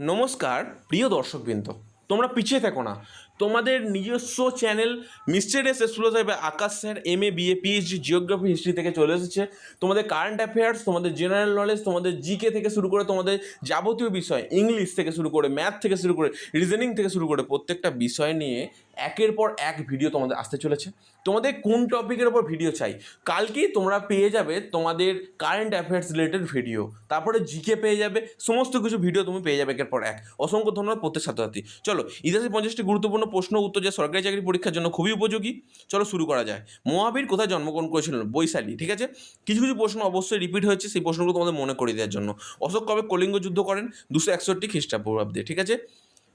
নমস্কার প্রিয় দর্শকবৃন্দ তোমরা পিছিয়ে থেকো না। তোমাদের নিজস্ব চ্যানেল মিস্টার এস এসুলো সাহেব Akash sir M A BA PhD geography history থেকে চলে এসেছে। তোমাদের কারেন্ট অ্যাফেয়ার্স তোমাদের জেনারেল নলেজ তোমাদের জিকে থেকে শুরু করে তোমাদের যাবতীয় বিষয় ইংলিশ থেকে শুরু করে ম্যাথ থেকে শুরু করে রিজনিং থেকে শুরু করে প্রত্যেকটা বিষয় নিয়ে একের পর এক ভিডিও তোমাদের আসতে চলেছে। তোমাদের কোন টপিকের ওপর ভিডিও চাই? কালকেই তোমরা পেয়ে যাবে তোমাদের কারেন্ট অ্যাফেয়ার্স রিলেটেড ভিডিও তারপরে জিকে পেয়ে যাবে, সমস্ত কিছু ভিডিও তুমি পেয়ে যাবে একের পর এক। অসংখ্য ধন্যবাদ প্রত্যেক ছাত্রছাত্রী। চলো ইতিহাসে পঞ্চাশটি গুরুত্বপূর্ণ প্রশ্ন উত্তর যা সরকারি চাকরি পরীক্ষার জন্য খুবই উপযোগী। চলো শুরু করা যায়। মহাবীর কোথায় জন্মগ্রহণ করেছিলেন? বৈশালী, ঠিক আছে? কিছু কিছু প্রশ্ন অবশ্যই রিপিট হয়েছে সেই প্রশ্নগুলো তোমাদের মনে করে দেওয়ার জন্য। অশোক কবে কলিঙ্গ যুদ্ধ করেন? দুশো একষট্টি খ্রিস্টাপূর্বাব্দে, ঠিক আছে?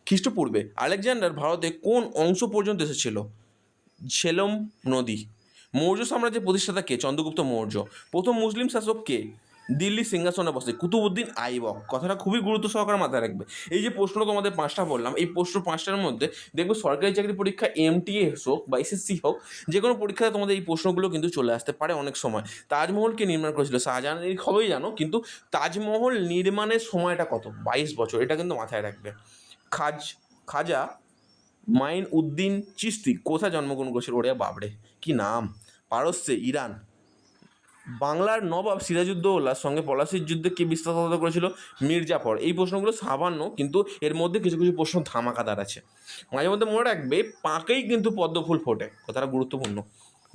খ্রিস্টপূর্বে আলেকজান্ডার ভারতে কোন অংশ পর্যন্ত এসেছিল? ঝেলম নদী। মৌর্য সাম্রাজ্যের প্রতিষ্ঠাতা কে? চন্দ্রগুপ্ত মৌর্য। প্রথম মুসলিম শাসক কে? দিল্লি সিংহাসনে বসে। কুতুবুদ্দিন আইবক কথাটা খুবই গুরুত্ব সহকারে মাথায় রাখবে। এই যে প্রশ্ন তোমাদের পাঁচটা বললাম, এই প্রশ্ন পাঁচটার মধ্যে দেখবে সরকারি চাকরি পরীক্ষা এমটিএস হোক বা এসএসসি হোক, যে কোনো পরীক্ষাতে তোমাদের এই প্রশ্নগুলো কিন্তু চলে আসতে পারে অনেক সময়। তাজমহলকে নির্মাণ করেছিল শাহজাহান এই খবরই জানো, কিন্তু তাজমহল নির্মাণের সময়টা কত? বাইশ বছর, এটা কিন্তু মাথায় রাখবে। খাজ, খাজা মাইন উদ্দিন চিস্তি কোথায় জন্মগ্রহণ করেছিল? ওরে বাবরে কি নাম? পারস্যে, ইরান। বাংলার নবাব সিরাজউদ্দৌলার সঙ্গে পলাশির যুদ্ধে কে বিস্তারিত করেছিল? মির্জাফর। এই প্রশ্নগুলো সামান্য, কিন্তু এর মধ্যে কিছু কিছু প্রশ্ন ধামাকাদার আছে। মাঝে মধ্যে মনে রাখবে, পাঁকেই কিন্তু পদ্মফুল ফোটে। কথাটা গুরুত্বপূর্ণ।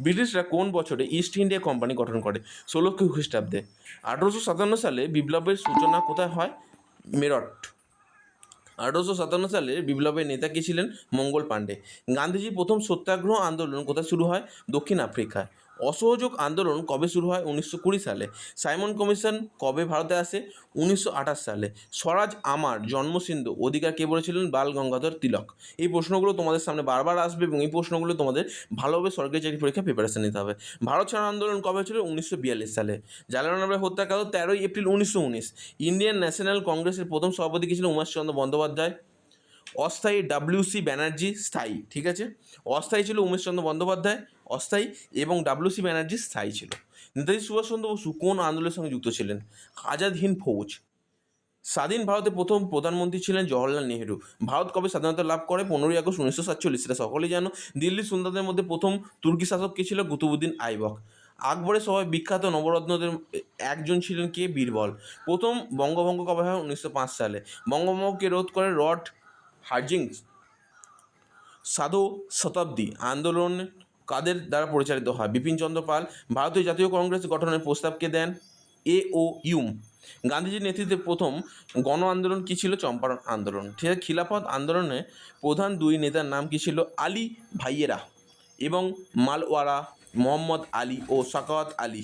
ব্রিটিশরা কোন বছরে ইস্ট ইন্ডিয়া কোম্পানি গঠন করে? ষোলো খ্রিস্টাব্দে। আঠারোশো সাতান্ন সালে বিপ্লবের সূচনা কোথায় হয়? মেরট আঠারোশো সাতান্ন সালে বিপ্লবের নেতা কে ছিলেন? মঙ্গল পাণ্ডে। গান্ধীজির প্রথম সত্যাগ্রহ আন্দোলন কোথায় শুরু হয়? দক্ষিণ আফ্রিকায়। অসহযোগ আন্দোলন কবে শুরু হয়? উনিশশো কুড়ি সালে। সাইমন কমিশন কবে ভারতে আসে? উনিশশো আঠাশ সালে। স্বরাজ আমার জন্মসিন্ধু অধিকার কে বলেছিলেন? বাল গঙ্গাধর তিলক। এই প্রশ্নগুলো তোমাদের সামনে বারবার আসবে এবং এই প্রশ্নগুলো তোমাদের ভালোভাবে সরকারি চাকরি পরীক্ষা প্রিপারেশন নিতে হবে। ভারত ছাড়ো আন্দোলন কবে ছিল উনিশশো সালে। জালিয়ানওয়ালাবাগ হত্যাকাণ্ড তেরোই এপ্রিল উনিশশো উনিশ। ইন্ডিয়ান ন্যাশনাল কংগ্রেসের প্রথম সভাপতি কে ছিলেন উমেশচন্দ্র বন্দ্যোপাধ্যায়। অস্থায়ী ডাব্লিউসি ব্যানার্জি স্থায়ী, ঠিক আছে? অস্থায়ী ছিল উমেশচন্দ্র বন্দ্যোপাধ্যায়, অস্থায়ী এবং ডাব্লিউসি ব্যানার্জি স্থায়ী ছিল। নেতাজি সুভাষচন্দ্র বসু কোন আন্দোলনের সঙ্গে যুক্ত ছিলেন? আজাদ হিন্দ ফৌজ। স্বাধীন ভারতের প্রথম প্রধানমন্ত্রী ছিলেন জওহরলাল নেহেরু। ভারত কবে স্বাধীনতা লাভ করে? পনেরোই আগস্ট উনিশশো সাতচল্লিশ, সেটা সকলেই জানো। দিল্লির সুলতানদের মধ্যে প্রথম তুর্কি শাসক কে ছিল? কুতুবুদ্দিন আইবক। আকবরের সবাই বিখ্যাত নবরত্নদের একজন ছিলেন কে? বীরবল। প্রথম বঙ্গভঙ্গ কবে হয়? উনিশশো পাঁচ সালে। বঙ্গভঙ্গকে রোধ করে রড হার্জিংস সাধু শতাব্দী আন্দোলন কাদের দ্বারা পরিচালিত হয়? বিপিনচন্দ্র পাল ভারতীয় জাতীয় কংগ্রেস গঠনের প্রস্তাবকে দেন? এ ও ইউম গান্ধীজির নেতৃত্বে প্রথম গণ আন্দোলন কী ছিল? চম্পারণ আন্দোলন। ঠিক আছে, খিলাফত আন্দোলনে প্রধান দুই নেতার নাম কী ছিল? আলী ভাইয়েরা এবং মালওয়ারা, মোহাম্মদ আলী ও সাকাওয়াত আলী।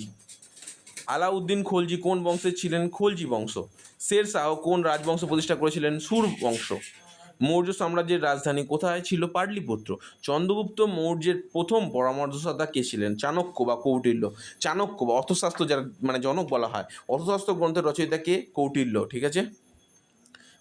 আলাউদ্দিন খলজি কোন বংশের ছিলেন? খলজি বংশ। শের শাহ কোন রাজবংশ প্রতিষ্ঠা করেছিলেন? সুর বংশ। মৌর্য সাম্রাজ্যের রাজধানী কোথায় ছিল? পাটলিপুত্র। চন্দ্রগুপ্ত মৌর্যের প্রথম পরামর্শদাতা কে ছিলেন? চাণক্য বা কৌটিল্য। চাণক্য বা অর্থশাস্ত্র যারা মানে জনক বলা হয়, অর্থশাস্ত্র গ্রন্থের রচয়িতা কে? কৌটিল্য, ঠিক আছে?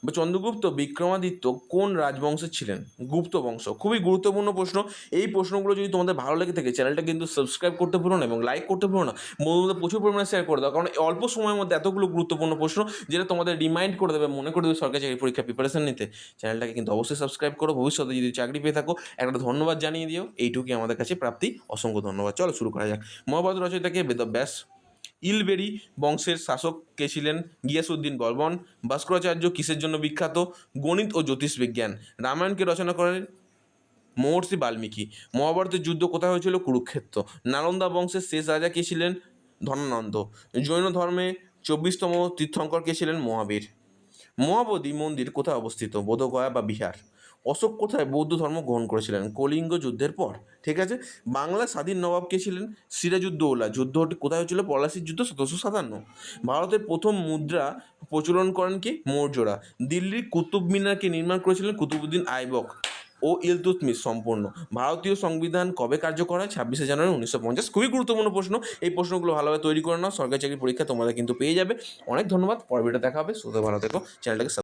বা চন্দ্রগুপ্ত বিক্রমাদিত্য কোন রাজবংশের ছিলেন? গুপ্ত বংশ। খুবই গুরুত্বপূর্ণ প্রশ্ন। এই প্রশ্নগুলো যদি তোমাদের ভালো লেগে থাকে চ্যানেলটা কিন্তু সাবস্ক্রাইব করতে ভুলো না এবং লাইক করতে ভুলো না। বন্ধুদের প্রচুর পরিমাণে শেয়ার করে দাও। কারণ অল্প সময়ের মধ্যে এতগুলো গুরুত্বপূর্ণ প্রশ্ন যেটা তোমাদের রিমাইন্ড করে দেবে, মনে করে দেবে সরকারি চাকরি পরীক্ষা প্রিপারেশন নিতে। চ্যানেলটাকে কিন্তু অবশ্যই সাবস্ক্রাইব করো। ভবিষ্যতে যদি চাকরি পেয়ে থাকো, একটা ধন্যবাদ জানিয়ে দিও। এইটুকুই আমাদের কাছে প্রাপ্তি। অসংখ্য ধন্যবাদ। চলো শুরু করা যাক। মহাভারত রচয়িতাকে বেদব্যাস ইলবেরি বংশের শাসক কে ছিলেন? গিয়াসুদ্দিন বর্মন ভাস্করাচার্য কিসের জন্য বিখ্যাত? গণিত ও জ্যোতিষবিজ্ঞান। রামায়ণকে রচনা করেন মহর্ষি বাল্মীকি। মহাভারতের যুদ্ধ কোথায় হয়েছিল? কুরুক্ষেত্র। নালন্দা বংশের শেষ রাজা কে ছিলেন? ধনানন্দ। জৈন ধর্মে চব্বিশতম তীর্থঙ্কর কে ছিলেন? মহাবীর। মহাবোধি মন্দির কোথায় অবস্থিত? বোধগয়া বা বিহার? অশোক কোথায় বৌদ্ধ ধর্ম গ্রহণ করেছিলেন? কলিঙ্গ যুদ্ধের পর, ঠিক আছে? বাংলা স্বাধীন নবাব কে ছিলেন? সিরাজউদ্দৌলা। যুদ্ধটি কোথায় হয়েছিল? পলাশির যুদ্ধ সতেরোশো সাতান্ন। ভারতের প্রথম মুদ্রা প্রচলন করেন কি? মৌর্যরা। দিল্লির কুতুব মিনারকে নির্মাণ করেছিলেন? কুতুবুদ্দিন আইবক ও ইলতুতমিশ সম্পূর্ণ। ভারতীয় সংবিধান কবে কার্যকর হয়? ছাব্বিশে জানুয়ারি উনিশশো পঞ্চাশ। খুবই গুরুত্বপূর্ণ প্রশ্ন। এই প্রশ্নগুলো ভালোভাবে তৈরি করে নাও। সরকারি চাকরির পরীক্ষা তোমাদের কিন্তু পেয়ে যাবে। অনেক ধন্যবাদ। ভিডিও দেখা হবে। সুস্থ ভালো থেকো। চ্যানেলটাকে